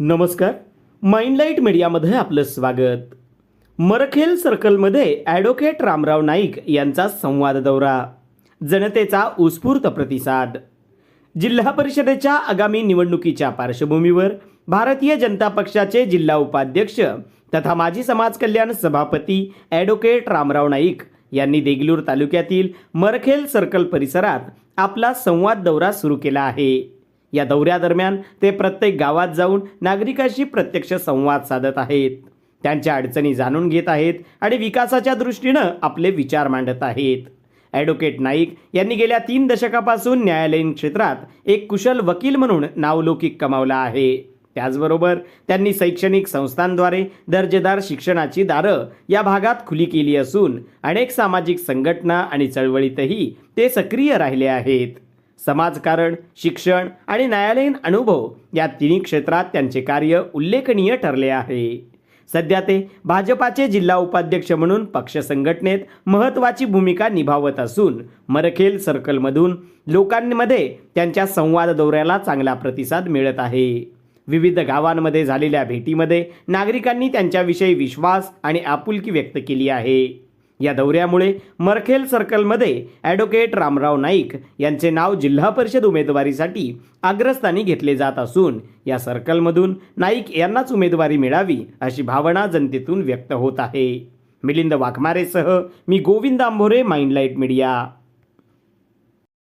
नमस्कार. माइंडलाईट मीडियामध्ये आपलं स्वागत. मरखेल सर्कलमध्ये ॲडव्होकेट रामराव नाईक यांचा संवाद दौरा. जनतेचा उत्स्फूर्त प्रतिसाद. जिल्हा परिषदेच्या आगामी निवडणुकीच्या पार्श्वभूमीवर भारतीय जनता पक्षाचे जिल्हा उपाध्यक्ष तथा माजी समाज कल्याण सभापती ॲडव्होकेट रामराव नाईक यांनी देगलूर तालुक्यातील मरखेल सर्कल परिसरात आपला संवाद दौरा सुरू केला आहे. या दौऱ्यादरम्यान ते प्रत्येक गावात जाऊन नागरिकांशी प्रत्यक्ष संवाद साधत आहेत. त्यांच्या अडचणी जाणून घेत आहेत आणि विकासाच्या दृष्टीनं आपले विचार मांडत आहेत. ॲडव्होकेट नाईक यांनी गेल्या तीन दशकापासून न्यायालयीन क्षेत्रात एक कुशल वकील म्हणून नावलौकिक कमावला आहे. त्याचबरोबर त्यांनी शैक्षणिक संस्थांद्वारे दर्जेदार शिक्षणाची दारं या भागात खुली केली असून अनेक सामाजिक संघटना आणि चळवळीतही ते सक्रिय राहिले आहेत. समाजकारण शिक्षण आणि न्यायालयीन अनुभव या तिन्ही क्षेत्रात त्यांचे कार्य उल्लेखनीय ठरले आहे. सध्या ते भाजपाचे जिल्हा उपाध्यक्ष म्हणून पक्ष संघटनेत महत्त्वाची भूमिका निभावत असून मरखेल सर्कलमधून लोकांमध्ये त्यांच्या संवाद दौऱ्याला चांगला प्रतिसाद मिळत आहे. विविध गावांमध्ये झालेल्या भेटीमध्ये नागरिकांनी त्यांच्याविषयी विश्वास आणि आपुलकी व्यक्त केली आहे. या दौऱ्यामुळे मरखेल सर्कलमध्ये ॲडव्होकेट रामराव नाईक यांचे नाव जिल्हा परिषद उमेदवारीसाठी अग्रस्थानी घेतले जात असून या सर्कलमधून नाईक यांनाच उमेदवारी मिळावी अशी भावना जनतेतून व्यक्त होत आहे. मिलिंद वाघमारेसह मी गोविंद आंभोरे माइंडलाईट मीडिया.